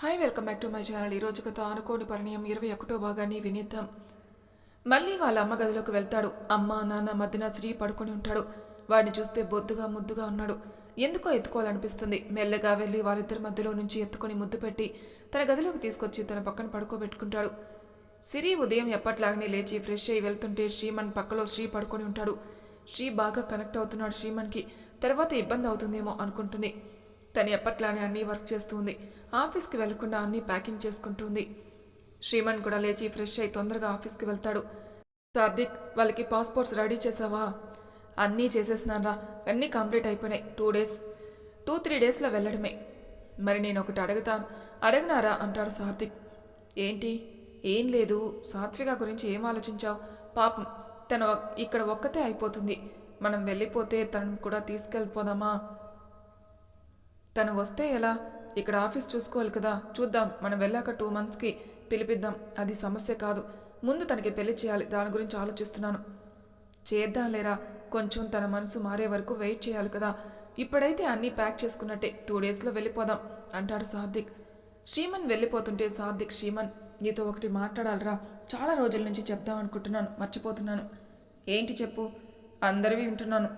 Hi welcome back to my channel ఈరోజు కథ అనుకోని పరిణయం ఇరవై ఒకటో భాగాన్ని వినిద్దాం. మళ్ళీ వాళ్ళ అమ్మ గదిలోకి వెళ్తాడు. అమ్మ నాన్న మధ్యన శ్రీ పడుకొని ఉంటాడు. వాడిని చూస్తే బొద్దుగా ముద్దుగా ఉన్నాడు. ఎందుకో ఎత్తుకోవాలనిపిస్తుంది. మెల్లగా వెళ్ళి వాళ్ళిద్దరి మధ్యలో నుంచి ఎత్తుకొని ముద్దు పెట్టి తన గదిలోకి తీసుకొచ్చి తన పక్కన పడుకోబెట్టుకుంటాడు. సిరి ఉదయం ఎప్పట్లాగనే లేచి ఫ్రెష్ అయ్యి వెళ్తుంటే శ్రీమన్ పక్కలో శ్రీ పడుకొని ఉంటాడు. శ్రీ బాగా కనెక్ట్ అవుతున్నాడు శ్రీమన్కి. తర్వాత ఇబ్బంది అవుతుందేమో అనుకుంటుంది. తను ఎప్పట్లానే అన్నీ వర్క్ చేస్తుంది ఆఫీస్కి వెళ్ళకుండా అన్నీ ప్యాకింగ్ చేసుకుంటుంది. శ్రీమన్ కూడా లేచి ఫ్రెష్ అయి తొందరగా ఆఫీస్కి వెళ్తాడు. సార్దిక్ వాళ్ళకి పాస్పోర్ట్స్ రెడీ చేసావా? అన్నీ చేసేసినారా అన్నీ కంప్లీట్ అయిపోయినాయి. టూ డేస్ టూ త్రీ డేస్లో వెళ్ళడమే. మరి నేను ఒకటి అడుగుతాను. అడగనారా? అంటాడు సాత్విక్ ఏంటి? ఏం లేదు. సాత్విక గురించి ఏం ఆలోచించావు? పాపం తను ఇక్కడ ఒక్కతే అయిపోతుంది. మనం వెళ్ళిపోతే తనను కూడా తీసుకెళ్ళిపోదామా? తను వస్తే ఎలా? ఇక్కడ ఆఫీస్ చూసుకోవాలి కదా చూద్దాం. మనం వెళ్ళాక టూ మంత్స్కి పిలిపిద్దాం. అది సమస్య కాదు. ముందు తనకి పెళ్ళి చేయాలి. దాని గురించి ఆలోచిస్తున్నాను. చేద్దాం లేరా? కొంచెం తన మనసు మారే వరకు వెయిట్ చేయాలి కదా. ఇప్పుడైతే అన్నీ ప్యాక్ చేసుకున్నట్టే. టూ డేస్లో వెళ్ళిపోదాం అంటాడు సార్థిక్ శ్రీమన్ వెళ్ళిపోతుంటే సార్థిక్ శ్రీమన్ నీతో ఒకటి మాట్లాడాలిరా. చాలా రోజుల నుంచి చెప్దాం అనుకుంటున్నాను. మర్చిపోతున్నాను. ఏంటి చెప్పు? అందరివి వింటున్నాను.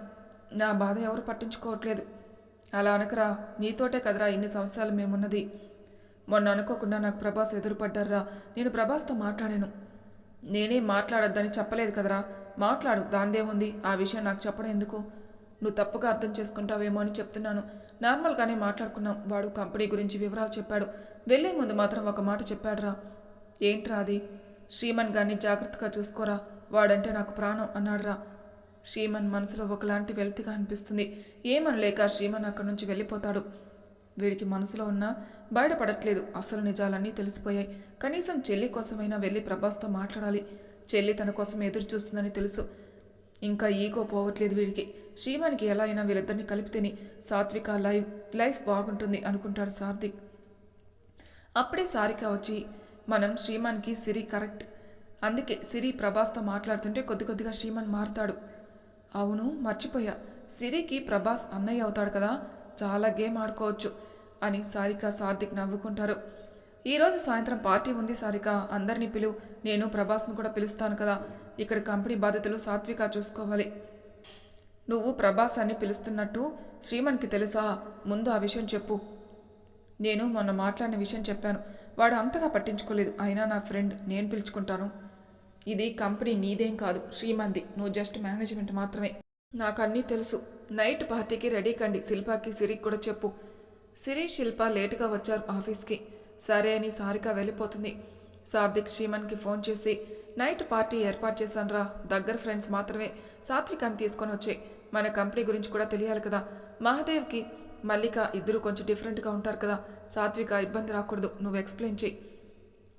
నా బాధ ఎవరు పట్టించుకోవట్లేదు. అలా అనకరా నీతోటే కదరా ఇన్ని సంవత్సరాలు మేమున్నది. మొన్న అనుకోకుండా నాకు ప్రభాస్ ఎదురుపడ్డారా నేను ప్రభాస్తో మాట్లాడాను. నేనే మాట్లాడొద్దని చెప్పలేదు కదరా. మాట్లాడు దాందేముంది? ఆ విషయం నాకు చెప్పడం ఎందుకు? నువ్వు తప్పుగా అర్థం చేసుకుంటావేమో అని చెప్తున్నాను. నార్మల్గానే మాట్లాడుకున్నాం. వాడు కంపెనీ గురించి వివరాలు చెప్పాడు. వెళ్ళే ముందు మాత్రం ఒక మాట చెప్పాడురా. ఏంట్రా అది? శ్రీమన్ గారిని జాగ్రత్తగా చూసుకోరా. వాడంటే నాకు ప్రాణం అన్నాడురా. శ్రీమన్ మనసులో ఒకలాంటి వెల్తిగా అనిపిస్తుంది. ఏమనలేక శ్రీమన్ అక్కడి నుంచి వెళ్ళిపోతాడు. వీడికి మనసులో ఉన్నా బయటపడట్లేదు. అసలు నిజాలన్నీ తెలిసిపోయాయి. కనీసం చెల్లి కోసమైనా వెళ్ళి ప్రభాస్తో మాట్లాడాలి. చెల్లి తన కోసం ఎదురు చూస్తుందని తెలుసు. ఇంకా ఈగో పోవట్లేదు వీడికి. శ్రీమాన్కి ఎలా అయినా వీళ్ళిద్దరిని కలిపితేని సాత్విక లైవ్ లైఫ్ బాగుంటుంది అనుకుంటాడు సార్థిక్ అప్పుడే సారిక వచ్చి మనం శ్రీమాన్కి సిరి కరెక్ట్. అందుకే సిరి ప్రభాస్తో మాట్లాడుతుంటే కొద్ది కొద్దిగా శ్రీమాన్ మారుతాడు. అవును మర్చిపోయా. సిరికి ప్రభాస్ అన్నయ్య అవుతాడు కదా చాలా గేమ్ ఆడుకోవచ్చు అని సారిక సార్థిక్ నవ్వుకుంటారు. ఈరోజు సాయంత్రం పార్టీ ఉంది సారిక అందరినీ పిలువు నేను ప్రభాస్ను కూడా పిలుస్తాను కదా. ఇక్కడ కంపెనీ బాధ్యతలు సాత్విక చూసుకోవాలి. నువ్వు ప్రభాస్ అని పిలుస్తున్నట్టు శ్రీమన్కి తెలుసా? ముందు ఆ విషయం చెప్పు. నేను మొన్న మాట్లాడిన విషయం చెప్పాను. వాడు అంతగా పట్టించుకోలేదు. అయినా నా ఫ్రెండ్ నేను పిలుచుకుంటాను. ఇది కంపెనీ నీదేం కాదు. శ్రీమంది నువ్వు జస్ట్ మేనేజ్మెంట్ మాత్రమే. నాకు అన్నీ తెలుసు. నైట్ పార్టీకి రెడీ కండి. శిల్పాకి సిరికి కూడా చెప్పు. సిరి శిల్ప లేటుగా వచ్చారు ఆఫీస్కి. సరే అని సారిక వెళ్ళిపోతుంది. సాత్విక్ శ్రీమన్కి ఫోన్ చేసి నైట్ పార్టీ ఏర్పాటు చేశానురా. దగ్గర ఫ్రెండ్స్ మాత్రమే. సాత్విక్ అని తీసుకొని వచ్చాయి మన కంపెనీ గురించి కూడా తెలియాలి కదా. మహాదేవ్కి మల్లిక ఇద్దరు కొంచెం డిఫరెంట్గా ఉంటారు కదా. సాత్విక ఇబ్బంది రాకూడదు. నువ్వు ఎక్స్ప్లెయిన్ చేయి.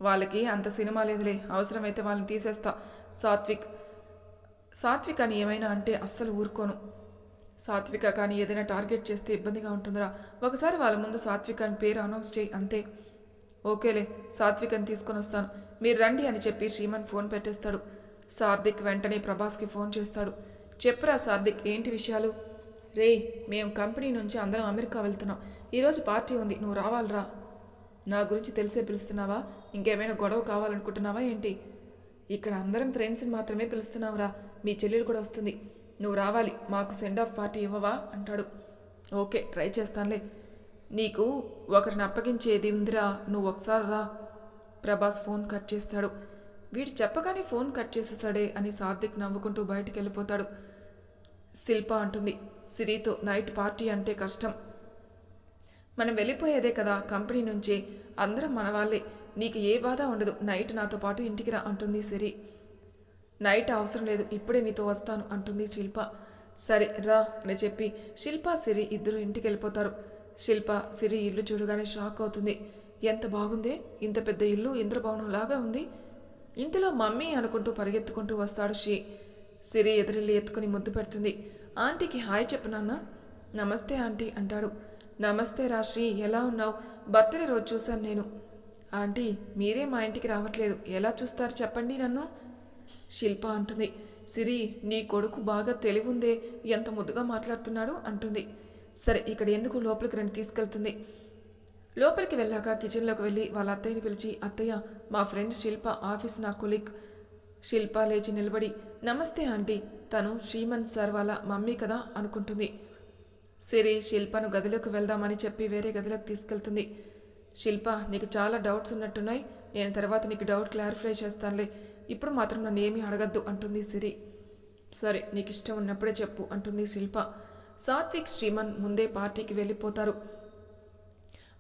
వాళ్ళకి అంత సినిమా లేదులే అవసరమైతే వాళ్ళని తీసేస్తా. సాత్విక్ సాత్విక్ అని ఏమైనా అంటే అస్సలు ఊరుకోను. సాత్విక కానీ ఏదైనా టార్గెట్ చేస్తే ఇబ్బందిగా ఉంటుందిరా. ఒకసారి వాళ్ళ ముందు సాత్విక్ అని పేరు అనౌన్స్ చేయి అంతే. ఓకేలే సాత్విక్ అని తీసుకొని వస్తాను. మీరు రండి అని చెప్పి శ్రీమన్ ఫోన్ పెట్టేస్తాడు. సార్థిక్ వెంటనే ప్రభాస్కి ఫోన్ చేస్తాడు. చెప్పురా సార్థిక్ ఏంటి విషయాలు? రే మేము కంపెనీ నుంచి అందరం అమెరికా వెళ్తున్నాం. ఈరోజు పార్టీ ఉంది నువ్వు రావాలిరా. నా గురించి తెలిసే పిలుస్తున్నావా? ఇంకేమైనా గొడవ కావాలనుకుంటున్నావా ఏంటి? ఇక్కడ అందరం ఫ్రెండ్స్ని మాత్రమే పిలుస్తున్నావురా. మీ చెల్లెలు కూడా వస్తుంది. నువ్వు రావాలి. మాకు సెండ్ ఆఫ్ పార్టీ ఇవ్వవా? అంటాడు. ఓకే ట్రై చేస్తానులే. నీకు ఒకరిని అప్పగించేది ఉందిరా. నువ్వు ఒకసారి రా. ప్రభాస్ ఫోన్ కట్ చేస్తాడు. వీడు చెప్పగానే ఫోన్ కట్ చేసేసాడే అని సాత్విక్ నవ్వుకుంటూ బయటికి వెళ్ళిపోతాడు శిల్ప అంటుంది. సిరితో నైట్ పార్టీ అంటే కష్టం. మనం వెళ్ళిపోయేదే కదా కంపెనీ నుంచి. అందరం మన వాళ్ళే నీకు ఏ బాధ ఉండదు. నైట్ నాతో పాటు ఇంటికి రా అంటుంది సిరి. నైట్ అవసరం లేదు. ఇప్పుడే నీతో వస్తాను అంటుంది శిల్ప. సరే రా అని చెప్పి శిల్ప సిరి ఇద్దరు ఇంటికి వెళ్ళిపోతారు. శిల్ప సిరి ఇల్లు చూడగానే షాక్ అవుతుంది. ఎంత బాగుందే? ఇంత పెద్ద ఇల్లు ఇంద్రభవనం లాగా ఉంది. ఇంతలో మమ్మీ అనుకుంటూ పరిగెత్తుకుంటూ వస్తాడు షీ. సిరి ఎదురెళ్ళి ఎత్తుకుని ముద్దు పెడుతుంది. ఆంటీకి హాయ్ చెప్పు నాన్న. నమస్తే ఆంటీ అంటాడు. నమస్తే రాశ్రీ ఎలా ఉన్నావు? బర్త్డే రోజు చూశాను నేను. ఆంటీ మీరే మా ఇంటికి రావట్లేదు. ఎలా చూస్తారు చెప్పండి నన్ను? శిల్ప అంటుంది. సిరి నీ కొడుకు బాగా తెలివుందే ఎంత ముద్దుగా మాట్లాడుతున్నాడు అంటుంది. సరే ఇక్కడ ఎందుకు లోపలికి రండి తీసుకెళ్తుంది. లోపలికి వెళ్ళాక కిచెన్లోకి వెళ్ళి వాళ్ళ అత్తయ్యని పిలిచి అత్తయ్య మా ఫ్రెండ్ శిల్ప ఆఫీస్ నా కొలీగ్. శిల్ప లేచి నిలబడి నమస్తే ఆంటీ తను శ్రీమంత్ సార్ వాళ్ళ మమ్మీ కదా అనుకుంటుంది. సిరి శిల్పను గదిలోకి వెళ్దామని చెప్పి వేరే గదిలోకి తీసుకెళ్తుంది. శిల్ప నీకు చాలా డౌట్స్ ఉన్నట్టున్నాయి. నేను తర్వాత నీకు డౌట్ క్లారిఫై చేస్తానులే. ఇప్పుడు మాత్రం నన్ను ఏమీ అడగద్దు అంటుంది సిరి. సరే నీకు ఇష్టం ఉన్నప్పుడే చెప్పు అంటుంది శిల్ప. సాత్విక్ శ్రీమన్ ముందే పార్టీకి వెళ్ళిపోతారు.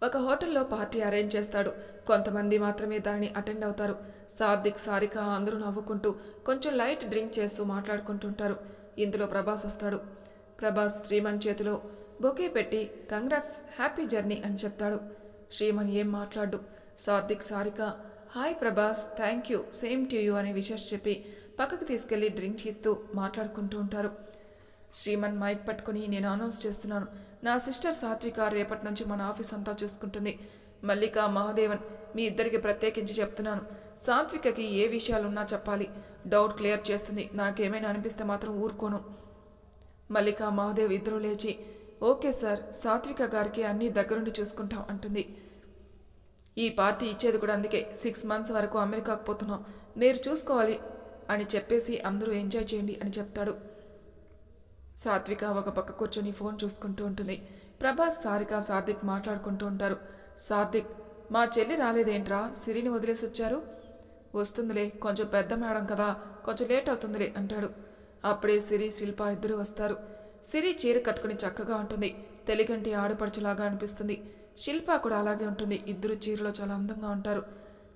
ఒక హోటల్లో పార్టీ అరేంజ్ చేస్తాడు. కొంతమంది మాత్రమే దానిని అటెండ్ అవుతారు. సాత్విక్ సారిక అందరూ నవ్వుకుంటూ కొంచెం లైట్ డ్రింక్ చేస్తూ మాట్లాడుకుంటుంటారు. ఇందులో ప్రభాస్ వస్తాడు. ప్రభాస్ శ్రీమన్ చేతిలో బొకే పెట్టి కంగ్రాట్స్ హ్యాపీ జర్నీ అని చెప్తాడు. శ్రీమన్ ఏం మాట్లాడు? Satvik Sarika. Hi Prabhas thank you same to you అనే విషెస్ చెప్పి పక్కకు తీసుకెళ్ళి డ్రింక్ ఇస్తూ మాట్లాడుకుంటూ ఉంటారు. శ్రీమన్ మైక్ పట్టుకుని నేను అనౌన్స్ చేస్తున్నాను. నా సిస్టర్ సాత్విక రేపటి నుంచి మన ఆఫీస్ అంతా చూసుకుంటుంది. మల్లిక మహాదేవన్ మీ ఇద్దరికి ప్రత్యేకించి చెప్తున్నాను. సాత్వికకి ఏ విషయాలున్నా చెప్పాలి. డౌట్ క్లియర్ చేస్తుంది. నాకేమైనా అనిపిస్తే మాత్రం ఊరుకోను. మల్లిక మహాదేవ్ ఇద్దరు లేచి ఓకే సార్ సాత్విక గారికి అన్నీ దగ్గరుండి చూసుకుంటాం అంటుంది. ఈ పార్టీ ఇచ్చేది కూడా అందుకే సిక్స్ మంత్స్ వరకు అమెరికాకు పోతున్నాం. మీరు చూసుకోవాలి అని చెప్పేసి అందరూ ఎంజాయ్ చేయండి అని చెప్తాడు. సాత్విక ఒక పక్క కూర్చొని ఫోన్ చూసుకుంటూ ఉంటుంది. ప్రభాస్ సారిక సార్థిక్ మాట్లాడుకుంటూ ఉంటారు. సార్థిక్ మా చెల్లి రాలేదేంట్రా? సిరిని వదిలేసి వచ్చారు వస్తుందిలే కొంచెం పెద్ద మేడం కదా కొంచెం లేట్ అవుతుందిలే అంటాడు. అప్పుడే సిరి శిల్ప ఇద్దరు వస్తారు. సిరి చీర కట్టుకుని చక్కగా ఉంటుంది. తెలిగంటి ఆడపడుచులాగా అనిపిస్తుంది. శిల్ప కూడా అలాగే ఉంటుంది. ఇద్దరు చీరలో చాలా అందంగా ఉంటారు.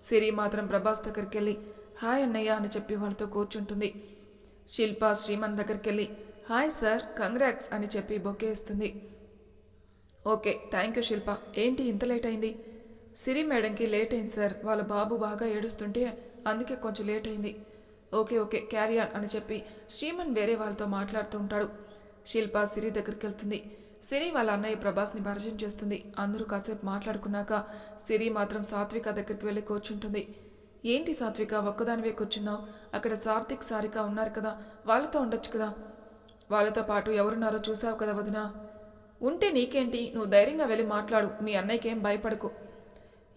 సిరి మాత్రం ప్రభాస్ దగ్గరికి వెళ్ళి హాయ్ అన్నయ్య అని చెప్పి వాళ్ళతో కూర్చుంటుంది. శిల్ప శ్రీమన్ దగ్గరికి వెళ్ళి హాయ్ సార్ కంగ్రాక్స్ అని చెప్పి బొకే ఇస్తుంది ఓకే థ్యాంక్ యూ శిల్ప. ఏంటి ఇంత లేట్ అయింది? సిరి మేడంకి లేట్ అయింది సార్. వాళ్ళ బాబు బాగా ఏడుస్తుంటే అందుకే కొంచెం లేట్ అయింది. ఓకే ఓకే క్యారియర్ అని చెప్పి శ్రీమన్ వేరే వాళ్ళతో మాట్లాడుతూ ఉంటాడు. శిల్ప సిరి దగ్గరికి వెళ్తుంది. సిరి వాళ్ళ అన్నయ్య ప్రభాస్ని పరిచయం చేస్తుంది. అందరూ కాసేపు మాట్లాడుకున్నాక సిరి మాత్రం సాత్విక దగ్గరికి వెళ్ళి కూర్చుంటుంది. ఏంటి సాత్విక ఒక్కదానివే కూర్చున్నావు? అక్కడ సాత్విక్ సారిక ఉన్నారు కదా వాళ్ళతో ఉండొచ్చు కదా? వాళ్ళతో పాటు ఎవరున్నారో చూసావు కదా వదినా? ఉంటే నీకేంటి? నువ్వు ధైర్యంగా వెళ్ళి మాట్లాడు మీ అన్నయ్యకి ఏం భయపడకు.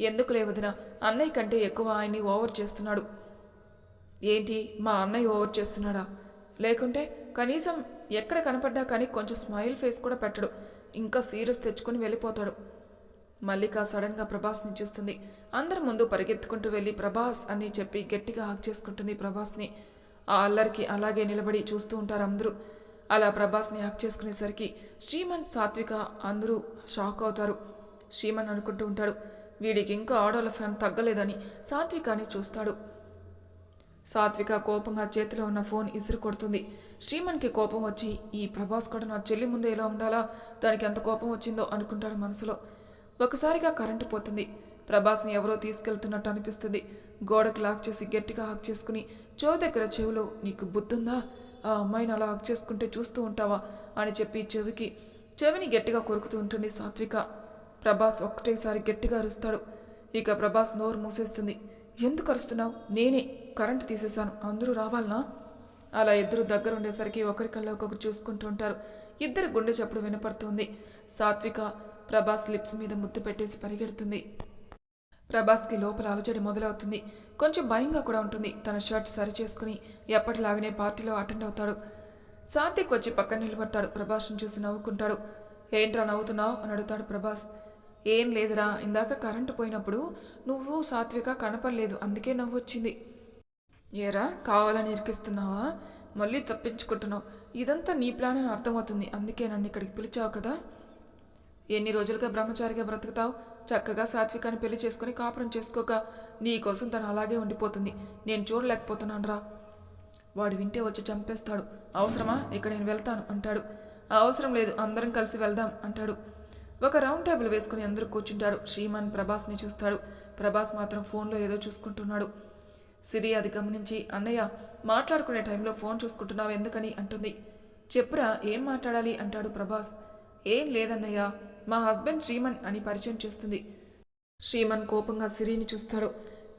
ఎందుకులే వదినా? అన్నయ్య కంటే ఎక్కువ ఆయన్ని ఓవర్ చేస్తున్నాడు. ఏంటి మా అన్నయ్య ఓవర్ చేస్తున్నాడా? లేకుంటే కనీసం ఎక్కడ కనపడ్డా కానీ కొంచెం స్మైల్ ఫేస్ కూడా పెట్టడు. ఇంకా సీరియస్ తెచ్చుకొని వెళ్ళిపోతాడు. మల్లిక సడన్గా ప్రభాస్ని చూస్తుంది. అందరి ముందు పరిగెత్తుకుంటూ వెళ్ళి ప్రభాస్ అని చెప్పి గట్టిగా హాక్ చేసుకుంటుంది ప్రభాస్ని. ఆ అల్లరికి అలాగే నిలబడి చూస్తూ ఉంటారు అందరూ. అలా ప్రభాస్ని హాక్ చేసుకునేసరికి శ్రీమన్ సాత్విక అందరూ షాక్ అవుతారు. శ్రీమన్ అనుకుంటూ ఉంటాడు. వీడికి ఇంకా ఆడోళ్ళ ఫ్యాన్ తగ్గలేదని సాత్వికాని చూస్తాడు. సాత్విక కోపంగా చేతిలో ఉన్న ఫోన్ ఇసురు కొడుతుంది. శ్రీమన్కి కోపం వచ్చి ఈ ప్రభాస్ కూడా నా చెల్లి ముందే ఎలా ఉండాలా? దానికి ఎంత కోపం వచ్చిందో అనుకుంటాడు మనసులో. ఒకసారిగా కరెంటు పోతుంది. ప్రభాస్ని ఎవరో తీసుకెళ్తున్నట్టు అనిపిస్తుంది. గోడకు లాక్ చేసి గట్టిగా హాక్ చేసుకుని చెవు దగ్గర చెవిలో నీకు బుద్ధుందా? ఆ అమ్మాయిని అలా హాక్ చేసుకుంటే చూస్తూ ఉంటావా? అని చెప్పి చెవికి చెవిని గట్టిగా కొరుకుతూ ఉంటుంది సాత్విక. ప్రభాస్ ఒక్కటేసారి గట్టిగా అరుస్తాడు. ఇక ప్రభాస్ నోరు మూసేస్తుంది. ఎందుకు అరుస్తున్నావు? నేనే కరెంటు తీసేశాను. అందరూ రావాలనా? అలా ఇద్దరు దగ్గర ఉండేసరికి ఒకరికల్లా ఒకరు చూసుకుంటూ ఉంటారు. ఇద్దరు గుండె చప్పుడు వినపడుతుంది. సాత్విక ప్రభాస్ లిప్స్ మీద ముద్దు పెట్టేసి పరిగెడుతుంది. ప్రభాస్కి లోపల అలజడి మొదలవుతుంది. కొంచెం భయంగా కూడా ఉంటుంది. తన షర్ట్ సరి చేసుకుని ఎప్పటిలాగనే పార్టీలో అటెండ్ అవుతాడు. సాత్విక్ వచ్చి పక్కన నిలబడతాడు. ప్రభాస్ని చూసి నవ్వుకుంటాడు. ఏంట్రా నవ్వుతున్నావు? అని అడుగుతాడు ప్రభాస్. ఏం లేదురా ఇందాక కరెంటు పోయినప్పుడు నువ్వు సాత్విక కనపడలేదు అందుకే నవ్వు వచ్చింది ఏరా కావాలని ఇరికిస్తున్నావా? మళ్ళీ తప్పించుకుంటున్నావు. ఇదంతా నీ ప్లాన్ అని అర్థమవుతుంది అందుకే నన్ను ఇక్కడికి పిలిచావు కదా. ఎన్ని రోజులుగా బ్రహ్మచారిగా బ్రతుకుతావు? చక్కగా సాత్వికాన్ని పెళ్ళి చేసుకుని కాపురం చేసుకోక నీకోసం తను అలాగే ఉండిపోతుంది. నేను చూడలేకపోతున్నాను రా వాడు వింటే వచ్చి చంపేస్తాడు. అవసరమా? ఇక నేను వెళ్తాను అంటాడు. అవసరం లేదు అందరం కలిసి వెళ్దాం అంటాడు. ఒక రౌండ్ టేబుల్ వేసుకుని అందరూ కూర్చుంటాడు శ్రీమాన్ ప్రభాస్ని చూస్తాడు. ప్రభాస్ మాత్రం ఫోన్లో ఏదో చూసుకుంటున్నాడు. సిరి అది గమనించి అన్నయ్య మాట్లాడుకునే టైంలో ఫోన్ చూసుకుంటున్నావు ఎందుకని? అంటుంది. చెప్పురా ఏం మాట్లాడాలి? అంటాడు ప్రభాస్. ఏం లేదన్నయ్య మా హస్బెండ్ శ్రీమన్ అని పరిచయం చేస్తుంది. శ్రీమన్ కోపంగా సిరిని చూస్తాడు.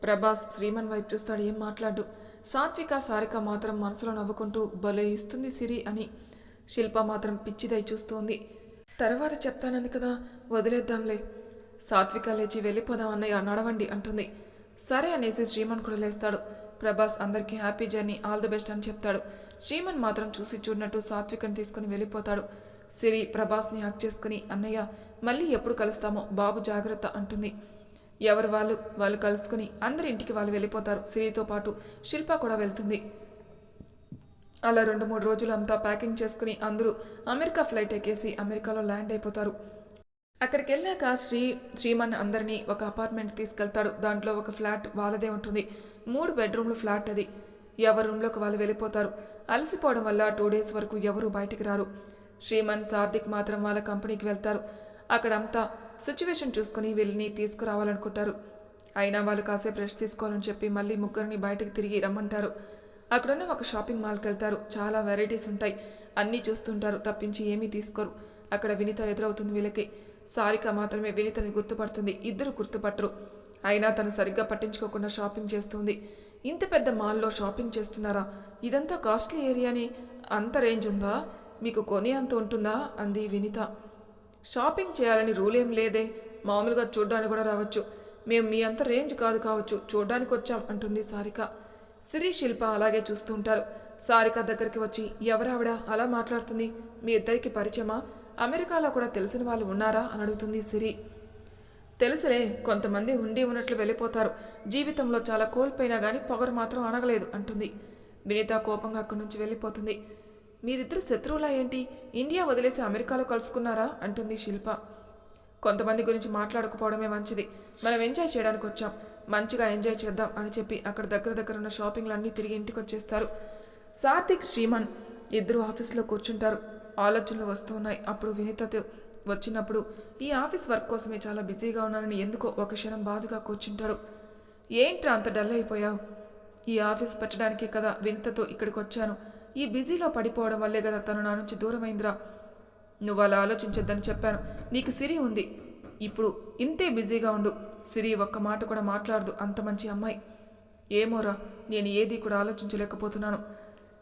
ప్రభాస్ శ్రీమన్ వైపు చూస్తాడు. ఏం మాట్లాడు? సాత్విక సారిక మాత్రం మనసులో నవ్వుకుంటూ భలే ఇస్తుంది సిరి అని. శిల్ప మాత్రం పిచ్చిదై చూస్తోంది. తర్వాత చెప్తానంది కదా వదిలేద్దాంలే. సాత్విక లేచి వెళ్ళిపోదాం అన్నయ్య నడవండి అంటుంది. సరే అనేసి శ్రీమన్ కూడా లేస్తాడు. ప్రభాస్ అందరికీ happy journey all the best అని చెప్తాడు. శ్రీమన్ మాత్రం చూసి చూడనట్టు సాత్వికని తీసుకుని వెళ్ళిపోతాడు. సిరి ప్రభాస్ని హక్ చేసుకుని అన్నయ్య మళ్ళీ ఎప్పుడు కలుస్తామో? బాబు జాగ్రత్త అంటుంది. ఎవరు వాళ్ళు? వాళ్ళు కలుసుకుని అందరి ఇంటికి వాళ్ళు వెళ్ళిపోతారు. సిరితో పాటు శిల్ప కూడా వెళ్తుంది. అలా రెండు మూడు రోజులు అంతా ప్యాకింగ్ చేసుకుని అందరూ అమెరికా ఫ్లైట్ ఎక్కేసి అమెరికాలో ల్యాండ్ అయిపోతారు. అక్కడికి వెళ్ళాక శ్రీ శ్రీమన్ అందరినీ ఒక అపార్ట్మెంట్ తీసుకెళ్తాడు. దాంట్లో ఒక ఫ్లాట్ వాళ్ళదే ఉంటుంది. మూడు బెడ్రూమ్ల ఫ్లాట్ అది. ఎవరి రూమ్లోకి వాళ్ళు వెళ్ళిపోతారు. అలసిపోవడం వల్ల టూ డేస్ వరకు ఎవరు బయటికి రారు. శ్రీమన్ సార్థిక్ మాత్రం వాళ్ళ కంపెనీకి వెళ్తారు. అక్కడంతా సిచ్యువేషన్ చూసుకుని వీళ్ళని తీసుకురావాలనుకుంటారు. అయినా వాళ్ళు కాసేపు రెస్ట్ తీసుకోవాలని చెప్పి మళ్ళీ ముగ్గురిని బయటకు తిరిగి రమ్మంటారు. అక్కడనే ఒక షాపింగ్ మాల్కి వెళ్తారు చాలా వెరైటీస్ ఉంటాయి. అన్నీ చూస్తుంటారు. తప్పించి ఏమీ తీసుకోరు. అక్కడ వినిత ఎదురవుతుంది వీళ్ళకి. సారిక మాత్రమే వినితని గుర్తుపడుతుంది. ఇద్దరు గుర్తుపట్టరు. అయినా తను సరిగ్గా పట్టించుకోకుండా షాపింగ్ చేస్తుంది. ఇంత పెద్ద మాల్లో షాపింగ్ చేస్తున్నారా? ఇదంతా కాస్ట్లీ ఏరియాని. అంత రేంజ్ ఉందా? మీకు కొని అంత ఉంటుందా? అంది వినిత. షాపింగ్ చేయాలని రూల్ ఏం లేదే. మామూలుగా చూడ్డానికి కూడా రావచ్చు. మేము మీ అంత రేంజ్ కాదు కావచ్చు. చూడ్డానికి వచ్చాం అంటుంది సారిక. సిరి శిల్ప అలాగే చూస్తూ ఉంటారు. సారిక దగ్గరికి వచ్చి ఎవరావిడ? అలా మాట్లాడుతుంది. మీ ఇద్దరికి పరిచయమా? అమెరికాలో కూడా తెలిసిన వాళ్ళు ఉన్నారా? అని అడుగుతుంది సిరి. తెలుసులే కొంతమంది ఉండి ఉన్నట్లు వెళ్ళిపోతారు. జీవితంలో చాలా కోల్పోయినా కానీ పొగరు మాత్రం అనగలేదు అంటుంది. వినీత కోపంగా అక్కడి నుంచి వెళ్ళిపోతుంది. మీరిద్దరు శత్రువులా ఏంటి? ఇండియా వదిలేసి అమెరికాలో కలుసుకున్నారా? అంటుంది శిల్ప. కొంతమంది గురించి మాట్లాడకపోవడమే మంచిది. మనం ఎంజాయ్ చేయడానికి వచ్చాం. మంచిగా ఎంజాయ్ చేద్దాం అని చెప్పి అక్కడ దగ్గర దగ్గర ఉన్న షాపింగ్లన్నీ తిరిగి ఇంటికి వచ్చేస్తారు సాత్విక్ శ్రీమన్ ఇద్దరు ఆఫీస్లో కూర్చుంటారు. ఆలోచనలు వస్తూ ఉన్నాయి అప్పుడు వినీతతో వచ్చినప్పుడు ఈ ఆఫీస్ వర్క్ కోసమే చాలా బిజీగా ఉన్నానని ఎందుకో ఒక క్షణం బాధగా కూర్చుంటాడు. ఏంట్రా అంత డల్ అయిపోయావు? ఈ ఆఫీస్ పెట్టడానికే కదా వినితతో ఇక్కడికి వచ్చాను ఈ బిజీలో పడిపోవడం వల్లే కదా తను నా నుంచి దూరమైందిరా. నువ్వు అలా ఆలోచించొద్దని చెప్పాను. నీకు సిరి ఉంది. ఇప్పుడు ఇంతే బిజీగా ఉండు. సిరి ఒక్క మాట కూడా మాట్లాడదు. అంత మంచి అమ్మాయి. ఏమోరా నేను ఏది కూడా ఆలోచించలేకపోతున్నాను.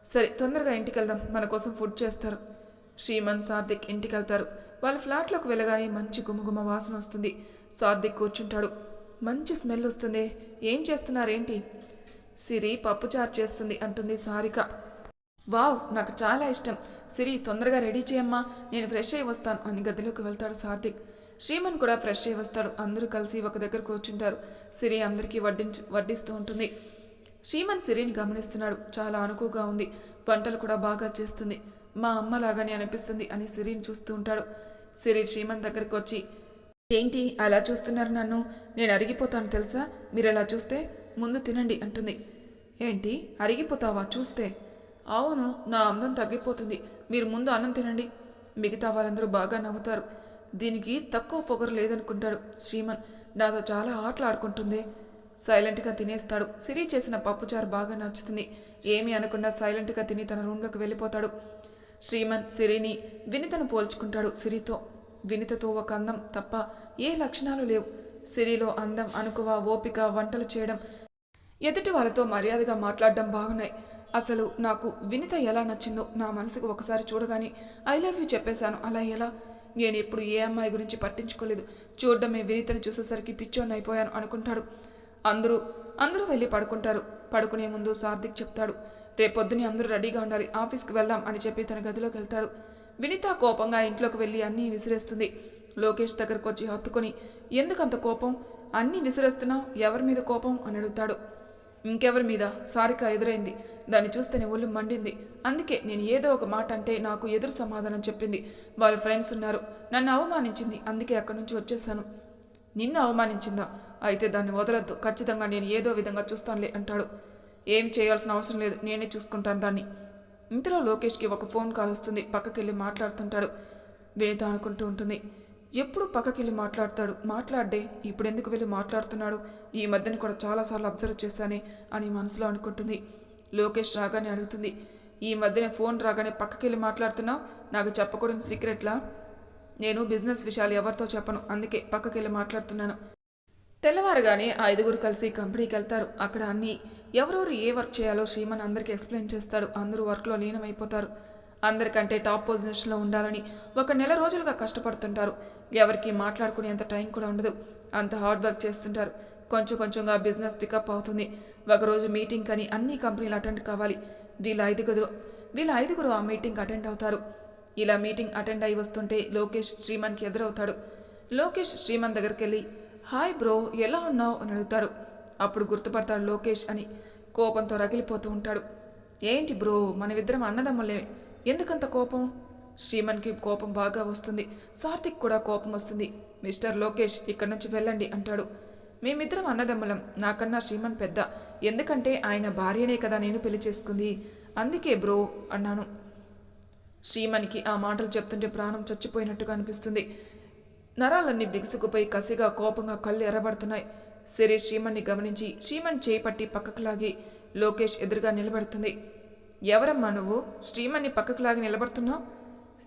సరే తొందరగా ఇంటికి వెళ్దాం మన కోసం ఫుడ్ చేస్తారు. శ్రీమన్ సార్థిక్ ఇంటికి వెళ్తారు వాళ్ళ ఫ్లాట్లోకి వెళ్ళగానే మంచి గుమగుమ వాసన వస్తుంది. సార్థిక్ కూర్చుంటాడు. మంచి స్మెల్ వస్తుంది. ఏం చేస్తున్నారేంటి? సిరి పప్పు చారు చేస్తుంది అంటుంది సారిక. వావ్ నాకు చాలా ఇష్టం. సిరి తొందరగా రెడీ చేయమ్మా. నేను ఫ్రెష్ అయ్యి వస్తాను అని గదిలోకి వెళ్తాడు సార్థిక్ శ్రీమన్ కూడా ఫ్రెష్ అయ్యి వస్తాడు. అందరూ కలిసి ఒక దగ్గర కూర్చుంటారు. సిరి అందరికీ వడ్డించి వడ్డిస్తూ ఉంటుంది. శ్రీమన్ సిరిని గమనిస్తున్నాడు. చాలా అనుకుగా ఉంది. వంటలు కూడా బాగా చేస్తుంది. మా అమ్మ లాగానే అనిపిస్తుంది అని సిరిని చూస్తూ ఉంటాడు. సిరి శ్రీమన్ దగ్గరకు వచ్చి ఏంటి? అలా చూస్తున్నారు నన్ను? నేను అరిగిపోతాను తెలుసా? మీరు అలా చూస్తే ముందు తినండి అంటుంది. ఏంటి? అరిగిపోతావా? చూస్తే అవును నా అందం తగ్గిపోతుంది. మీరు ముందు అన్నం తినండి. మిగతా వాళ్ళందరూ బాగా నవ్వుతారు. దీనికి తక్కువ పొగరు లేదనుకుంటాడు శ్రీమన్. నాతో చాలా ఆటలు ఆడుకుంటుంది సైలెంట్గా తినేస్తాడు. సిరి చేసిన పప్పుచారు బాగా నచ్చుతుంది. ఏమీ అనకుండా సైలెంట్గా తిని తన రూమ్లోకి వెళ్ళిపోతాడు. శ్రీమన్ సిరిని వినితను పోల్చుకుంటాడు సిరితో. వినితతో ఒక అందం తప్ప ఏ లక్షణాలు లేవు. సిరిలో అందం అనుకువ ఓపిక వంటలు చేయడం ఎదుటి వాళ్ళతో మర్యాదగా మాట్లాడడం బాగున్నాయి. అసలు నాకు వినిత ఎలా నచ్చిందో నా మనసుకు ఒకసారి చూడగానే ఐ లవ్ యూ చెప్పేశాను. అలా ఎలా? నేను ఎప్పుడు ఏ అమ్మాయి గురించి పట్టించుకోలేదు. చూడడమే వినితను చూసేసరికి పిచ్చోన్ని అయిపోయాను అనుకుంటాడు. అందరూ అందరూ వెళ్ళి పడుకుంటారు. పడుకునే ముందు సార్థిక్ చెప్తాడు. రేపొద్దునే అందరూ రెడీగా ఉండాలి. ఆఫీస్కి వెళ్దాం అని చెప్పి తన గదిలోకి వెళ్తాడు. వినిత కోపంగా ఇంట్లోకి వెళ్ళి అన్నీ విసిరేస్తుంది. లోకేష్ దగ్గరకు వచ్చి హత్తుకొని ఎందుకంత కోపం? అన్నీ విసిరేస్తున్నావు? ఎవరి మీద కోపం? అని అడుగుతాడు. ఇంకెవరి మీద? సారిక ఎదురైంది. దాన్ని చూస్తేనే ఒళ్ళు మండింది. అందుకే నేను ఏదో ఒక మాట అంటే నాకు ఎదురు సమాధానం చెప్పింది. వాళ్ళ ఫ్రెండ్స్ ఉన్నారు. నన్ను అవమానించింది. అందుకే అక్కడి నుంచి వచ్చేసాను నిన్ను అవమానించిందా? అయితే దాన్ని వదలొద్దు. ఖచ్చితంగా నేను ఏదో విధంగా చూస్తానులే అంటాడు. ఏం చేయాల్సిన అవసరం లేదు. నేనే చూసుకుంటాను దాన్ని. ఇంతలో లోకేష్కి ఒక ఫోన్ కాల్ వస్తుంది. పక్కకెళ్ళి మాట్లాడుతుంటాడు. వినిత అనుకుంటూ ఉంటుంది. ఎప్పుడు పక్కకెళ్ళి మాట్లాడతాడు. మాట్లాడే ఇప్పుడు ఎందుకు వెళ్ళి మాట్లాడుతున్నాడు? ఈ మధ్యన కూడా చాలాసార్లు అబ్జర్వ్ చేశానే అని మనసులో అనుకుంటుంది. లోకేష్ రాగానే అడుగుతుంది. ఈ మధ్యన ఫోన్ రాగానే పక్కకెళ్ళి మాట్లాడుతున్నావు? నాకు చెప్పకూడని సీక్రెట్లా? నేను బిజినెస్ విషయాలు ఎవరితో చెప్పను అందుకే పక్కకెళ్ళి మాట్లాడుతున్నాను. తెల్లవారుగానే ఐదుగురు కలిసి కంపెనీకి వెళ్తారు. అక్కడ అన్ని ఎవరెవరు ఏ వర్క్ చేయాలో శ్రీమన్ అందరికీ ఎక్స్ప్లెయిన్ చేస్తాడు. అందరూ వర్క్లో లీనమైపోతారు. అందరికంటే టాప్ పొజిషన్లో ఉండాలని ఒక నెల రోజులుగా కష్టపడుతుంటారు. ఎవరికి మాట్లాడుకునేంత టైం కూడా ఉండదు. అంత హార్డ్ వర్క్ చేస్తుంటారు. కొంచెం కొంచెంగా బిజినెస్ పికప్ అవుతుంది. ఒకరోజు మీటింగ్ అని అన్ని కంపెనీలు అటెండ్ కావాలి. వీళ్ళ ఐదుగురు వీళ్ళ ఐదుగురు ఆ మీటింగ్ అటెండ్ అవుతారు. ఇలా మీటింగ్ అటెండ్ అయి వస్తుంటే లోకేష్ శ్రీమన్కి ఎదురవుతాడు. లోకేష్ శ్రీమన్ దగ్గరికి వెళ్ళి హాయ్ బ్రో ఎలా ఉన్నావు? అని అడుగుతాడు. అప్పుడు గుర్తుపడతాడు లోకేష్ అని కోపంతో రగిలిపోతూ ఉంటాడు. ఏంటి బ్రో మనమిద్దరం అన్నదమ్ములే ఎందుకంత కోపం? శ్రీమన్కి కోపం బాగా వస్తుంది. సార్థిక్ కూడా కోపం వస్తుంది. మిస్టర్ లోకేష్ ఇక్కడి నుంచి వెళ్ళండి అంటాడు. మేమిద్దరం అన్నదమ్ములం. నాకన్నా శ్రీమన్ పెద్ద. ఎందుకంటే ఆయన భార్యనే కదా నేను పెళ్ళి చేసుకుంది. అందుకే బ్రో అన్నాను. శ్రీమన్కి ఆ మాటలు చెప్తుంటే ప్రాణం చచ్చిపోయినట్టుగా అనిపిస్తుంది. నరాలన్నీ బిగుసుకుపోయి కసిగా కోపంగా కళ్ళు ఎర్రబడుతున్నాయి. సిరి శ్రీమన్ని గమనించి శ్రీమన్ చేయి పట్టి పక్కకు లాగి లోకేష్ ఎదురుగా నిలబడుతుంది. ఎవరమ్మా నువ్వు? శ్రీమణ్ణి పక్కకు లాగి నిలబడుతున్నావు?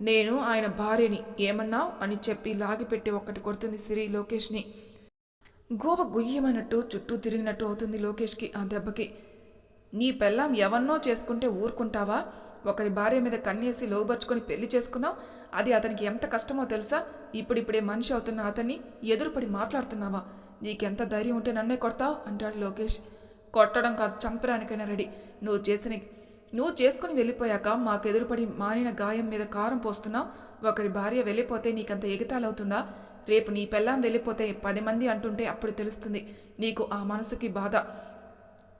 నేను ఆయన భార్యని ఏమన్నావు? అని చెప్పి లాగిపెట్టి ఒక్కటి కొడుతుంది సిరి లోకేష్ని. గోప గుయ్యమైనట్టు చుట్టూ తిరిగినట్టు అవుతుంది లోకేష్కి ఆ దెబ్బకి. నీ పెళ్ళాం ఎవన్నో చేసుకుంటే ఊరుకుంటావా? ఒకరి భార్య మీద కన్నేసి లోబర్చుకొని పెళ్ళి చేసుకున్నావు? అది అతనికి ఎంత కష్టమో తెలుసా? ఇప్పుడిప్పుడే మనిషి అవుతున్న అతన్ని ఎదురుపడి మాట్లాడుతున్నావా? నీకెంత ధైర్యం ఉంటే నన్నే కొడతావు? అంటాడు లోకేష్. కొట్టడం కాదు చంపడానికైనా రెడీ. నువ్వు చేసిన నువ్వు చేసుకుని వెళ్ళిపోయాక మాకు ఎదురుపడి మానిన గాయం మీద కారం పోస్తున్నావు ఒకరి భార్య వెళ్ళిపోతే నీకంత ఎగతాళవుతుందా? రేపు నీ పెళ్ళాం వెళ్ళిపోతే పది మంది అంటుంటే అప్పుడు తెలుస్తుంది నీకు ఆ మనసుకి బాధ.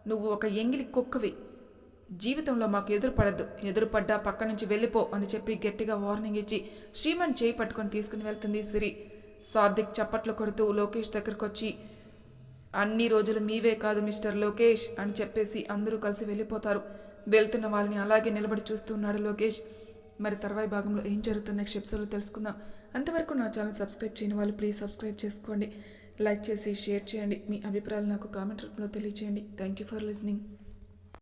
నువ్వు ఒక ఎంగిలి కుక్కవి. జీవితంలో మాకు ఎదురుపడద్దు. ఎదురుపడ్డా పక్క నుంచి వెళ్ళిపో అని చెప్పి గట్టిగా వార్నింగ్ ఇచ్చి శ్రీమన్ చేయి పట్టుకొని తీసుకుని వెళ్తుంది సిరి. సాద్దిక్ చప్పట్లు కొడుతూ లోకేష్ దగ్గరకు వచ్చి అన్ని రోజులు మీవే కాదు మిస్టర్ లోకేష్ అని చెప్పేసి అందరూ కలిసి వెళ్ళిపోతారు. వెళ్తున్న వాళ్ళని అలాగే నిలబడి చూస్తున్నాడు లోకేష్. మరి తర్వాయి భాగంలో ఏం జరుగుతుందో నెక్స్ట్ ఎపిసోడ్లో తెలుసుకుందాం. అంతవరకు నా ఛానల్ సబ్స్క్రైబ్ చేయని వాళ్ళు ప్లీజ్ సబ్స్క్రైబ్ చేసుకోండి. లైక్ చేసి షేర్ చేయండి. మీ అభిప్రాయాలు నాకు కామెంట్ రూపంలో తెలియచేయండి. Thank you for listening